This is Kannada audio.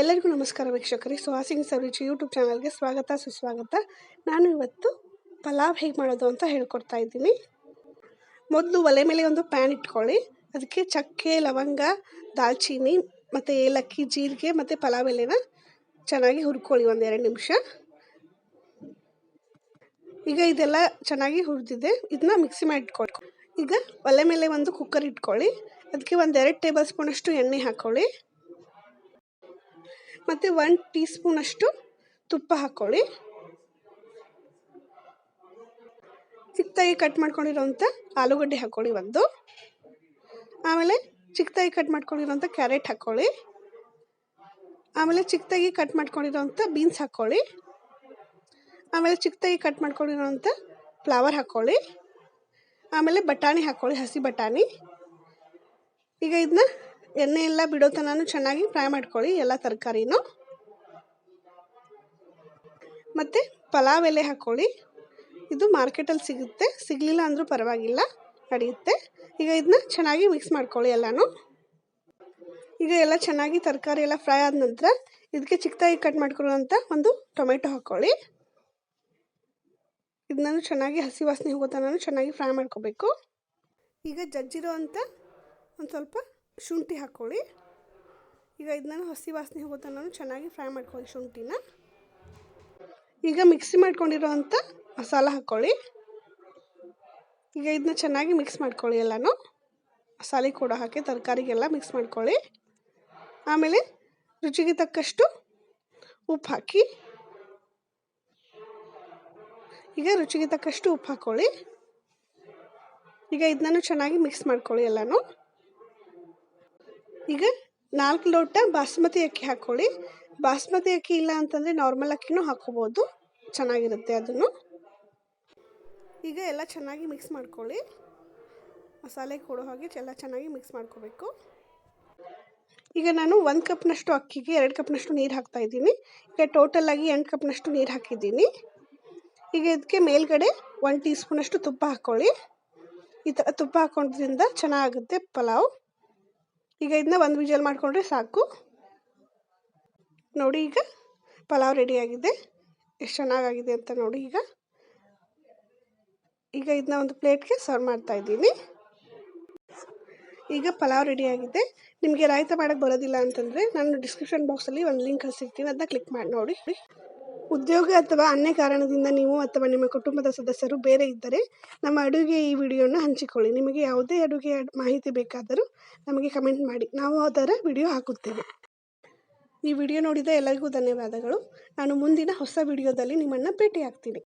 ಎಲ್ಲರಿಗೂ ನಮಸ್ಕಾರ ವೀಕ್ಷಕರೇ. ಸುಹಾಸಿನಿ ಸವಿರುಚಿ ಯೂಟ್ಯೂಬ್ ಚಾನಲ್ಗೆ ಸ್ವಾಗತ, ಸುಸ್ವಾಗತ. ನಾನು ಇವತ್ತು ಪಲಾವ್ ಹೇಗೆ ಮಾಡೋದು ಅಂತ ಹೇಳ್ಕೊಡ್ತಾ ಇದ್ದೀನಿ. ಮೊದಲು ಒಲೆ ಮೇಲೆ ಒಂದು ಪ್ಯಾನ್ ಇಟ್ಕೊಳ್ಳಿ. ಅದಕ್ಕೆ ಚಕ್ಕೆ, ಲವಂಗ, ದಾಲ್ಚೀನಿ ಮತ್ತು ಏಲಕ್ಕಿ, ಜೀರಿಗೆ ಮತ್ತು ಪಲಾವ್ ಎಲೆನ ಚೆನ್ನಾಗಿ ಹುರ್ಕೊಳ್ಳಿ ಒಂದು ಎರಡು ನಿಮಿಷ. ಈಗ ಇದೆಲ್ಲ ಚೆನ್ನಾಗಿ ಹುರಿದಿದೆ. ಇದನ್ನ ಮಿಕ್ಸಿ ಮಾಡಿ ಇಟ್ಕೊಳ್ಕೊ ಈಗ ಒಲೆ ಮೇಲೆ ಒಂದು ಕುಕ್ಕರ್ ಇಟ್ಕೊಳ್ಳಿ. ಅದಕ್ಕೆ ಒಂದು ಎರಡು ಟೇಬಲ್ ಸ್ಪೂನಷ್ಟು ಎಣ್ಣೆ ಹಾಕ್ಕೊಳ್ಳಿ ಮತ್ತು ಒನ್ ಟೀ ಸ್ಪೂನಷ್ಟು ತುಪ್ಪ ಹಾಕ್ಕೊಳ್ಳಿ ಚಿಕ್ಕದಾಗಿ ಕಟ್ ಮಾಡ್ಕೊಂಡಿರೋಂಥ ಆಲೂಗಡ್ಡೆ ಹಾಕ್ಕೊಳ್ಳಿ ಒಂದು. ಆಮೇಲೆ ಚಿಕ್ಕದಾಗಿ ಕಟ್ ಮಾಡ್ಕೊಂಡಿರೋಂಥ ಕ್ಯಾರೆಟ್ ಹಾಕ್ಕೊಳ್ಳಿ ಆಮೇಲೆ ಚಿಕ್ಕದಾಗಿ ಕಟ್ ಮಾಡ್ಕೊಂಡಿರೋಂಥ ಬೀನ್ಸ್ ಹಾಕ್ಕೊಳ್ಳಿ ಆಮೇಲೆ ಚಿಕ್ಕದಾಗಿ ಕಟ್ ಮಾಡ್ಕೊಂಡಿರೋಂಥ ಫ್ಲವರ್ ಹಾಕ್ಕೊಳ್ಳಿ ಆಮೇಲೆ ಬಟಾಣಿ ಹಾಕ್ಕೊಳ್ಳಿ ಹಸಿ ಬಟಾಣಿ. ಈಗ ಇದನ್ನ ಎಣ್ಣೆ ಎಲ್ಲ ಬಿಡೋ ಚೆನ್ನಾಗಿ ಫ್ರೈ ಮಾಡ್ಕೊಳ್ಳಿ, ಎಲ್ಲ ತರಕಾರಿನೂ. ಮತ್ತು ಪಲಾವ್ ಎಲೆ ಹಾಕ್ಕೊಳ್ಳಿ ಇದು ಮಾರ್ಕೆಟಲ್ಲಿ ಸಿಗುತ್ತೆ, ಸಿಗಲಿಲ್ಲ ಅಂದರೂ ಪರವಾಗಿಲ್ಲ, ನಡೆಯುತ್ತೆ. ಈಗ ಇದನ್ನ ಚೆನ್ನಾಗಿ ಮಿಕ್ಸ್ ಮಾಡ್ಕೊಳ್ಳಿ ಎಲ್ಲನೂ. ಈಗ ಎಲ್ಲ ಚೆನ್ನಾಗಿ ತರಕಾರಿ ಎಲ್ಲ ಫ್ರೈ ಆದ ನಂತರ ಇದಕ್ಕೆ ಚಿಕ್ಕದಾಗಿ ಕಟ್ ಮಾಡ್ಕೊಳ್ಳೋಂಥ ಒಂದು ಟೊಮೆಟೊ ಹಾಕ್ಕೊಳ್ಳಿ ಇದನ್ನ ಚೆನ್ನಾಗಿ ಹಸಿ ವಾಸನೆ ಹೋಗೋ ತನಕ ಚೆನ್ನಾಗಿ ಫ್ರೈ ಮಾಡ್ಕೋಬೇಕು. ಈಗ ಜಜ್ಜಿರೋ ಅಂಥ ಒಂದು ಸ್ವಲ್ಪ ಶುಂಠಿ ಹಾಕ್ಕೊಳ್ಳಿ ಈಗ ಇದನ್ನ ಹಸಿ ವಾಸನೆ ಹೋಗೋ ಚೆನ್ನಾಗಿ ಫ್ರೈ ಮಾಡ್ಕೊಳ್ಳಿ ಶುಂಠಿನ. ಈಗ ಮಿಕ್ಸಿ ಮಾಡ್ಕೊಂಡಿರೋ ಅಂಥ ಮಸಾಲ ಹಾಕ್ಕೊಳ್ಳಿ ಈಗ ಇದನ್ನ ಚೆನ್ನಾಗಿ ಮಿಕ್ಸ್ ಮಾಡ್ಕೊಳ್ಳಿ ಎಲ್ಲನೂ. ಮಸಾಲೆ ಕೂಡ ಹಾಕಿ ತರಕಾರಿಗೆಲ್ಲ ಮಿಕ್ಸ್ ಮಾಡ್ಕೊಳ್ಳಿ. ಆಮೇಲೆ ರುಚಿಗೆ ತಕ್ಕಷ್ಟು ಉಪ್ಪು ಹಾಕಿ. ಈಗ ರುಚಿಗೆ ತಕ್ಕಷ್ಟು ಉಪ್ಪು ಹಾಕ್ಕೊಳ್ಳಿ ಈಗ ಇದನ್ನೂ ಚೆನ್ನಾಗಿ ಮಿಕ್ಸ್ ಮಾಡ್ಕೊಳ್ಳಿ ಎಲ್ಲನೂ. ಈಗ ನಾಲ್ಕು ಲೋಟ ಬಾಸ್ಮತಿ ಅಕ್ಕಿ ಹಾಕ್ಕೊಳ್ಳಿ. ಬಾಸ್ಮತಿ ಅಕ್ಕಿ ಇಲ್ಲ ಅಂತಂದರೆ ನಾರ್ಮಲ್ ಅಕ್ಕಿನೂ ಹಾಕ್ಕೋಬೋದು. ಚೆನ್ನಾಗಿರುತ್ತೆ ಅದನ್ನು. ಈಗ ಎಲ್ಲ ಚೆನ್ನಾಗಿ ಮಿಕ್ಸ್ ಮಾಡ್ಕೊಳ್ಳಿ. ಮಸಾಲೆ ಕೊಡೋ ಹಾಗೆ ಎಲ್ಲ ಚೆನ್ನಾಗಿ ಮಿಕ್ಸ್ ಮಾಡ್ಕೋಬೇಕು. ಈಗ ನಾನು ಒಂದು ಕಪ್ನಷ್ಟು ಅಕ್ಕಿಗೆ ಎರಡು ಕಪ್ನಷ್ಟು ನೀರು ಹಾಕ್ತಾ ಇದ್ದೀನಿ. ಈಗ ಟೋಟಲಾಗಿ ಎಂಟು ಕಪ್ನಷ್ಟು ನೀರು ಹಾಕಿದ್ದೀನಿ. ಈಗ ಇದಕ್ಕೆ ಮೇಲ್ಗಡೆ ಒನ್ ಟೀ ಸ್ಪೂನಷ್ಟು ತುಪ್ಪ ಹಾಕ್ಕೊಳ್ಳಿ. ಈ ಥರ ತುಪ್ಪ ಹಾಕೋದ್ರಿಂದ ಚೆನ್ನಾಗುತ್ತೆ ಪಲಾವ್. ಈಗ ಇದನ್ನ ಒಂದು ವಿಜಲ್ ಮಾಡಿಕೊಂಡ್ರೆ ಸಾಕು. ನೋಡಿ ಈಗ ಪಲಾವ್ ರೆಡಿಯಾಗಿದೆ ಎಷ್ಟು ಚೆನ್ನಾಗಾಗಿದೆ ಅಂತ ನೋಡಿ ಈಗ. ಈಗ ಇದನ್ನ ಒಂದು ಪ್ಲೇಟ್ಗೆ ಸರ್ವ್ ಮಾಡ್ತಾ ಇದ್ದೀನಿ. ಈಗ ಪಲಾವ್ ರೆಡಿಯಾಗಿದೆ ನಿಮಗೆ ರಾಯ್ತ ಮಾಡೋಕ್ಕೆ ಬರೋದಿಲ್ಲ ಅಂತಂದರೆ ನಾನು ಡಿಸ್ಕ್ರಿಪ್ಷನ್ ಬಾಕ್ಸಲ್ಲಿ ಒಂದು ಲಿಂಕ್ ಸಿಗ್ತೀನಿ. ಅದನ್ನ ಕ್ಲಿಕ್ ಮಾಡಿ ನೋಡಿ. ಉದ್ಯೋಗ ಅಥವಾ ಅನ್ಯ ಕಾರಣದಿಂದ ನೀವು ಅಥವಾ ನಿಮ್ಮ ಕುಟುಂಬದ ಸದಸ್ಯರು ಬೇರೆ ಇದ್ದರೆ ನಮ್ಮ ಅಡುಗೆ ಈ ವಿಡಿಯೋನ ಹಂಚಿಕೊಳ್ಳಿ. ನಿಮಗೆ ಯಾವುದೇ ಅಡುಗೆ ಮಾಹಿತಿ ಬೇಕಾದರೂ ನಮಗೆ ಕಮೆಂಟ್ ಮಾಡಿ. ನಾವು ಅದರ ವಿಡಿಯೋ ಹಾಕುತ್ತೇವೆ. ಈ ವಿಡಿಯೋ ನೋಡಿದ ಎಲ್ಲರಿಗೂ ಧನ್ಯವಾದಗಳು. ನಾನು ಮುಂದಿನ ಹೊಸ ವಿಡಿಯೋದಲ್ಲಿ ನಿಮ್ಮನ್ನು ಭೇಟಿ ಆಗ್ತೀನಿ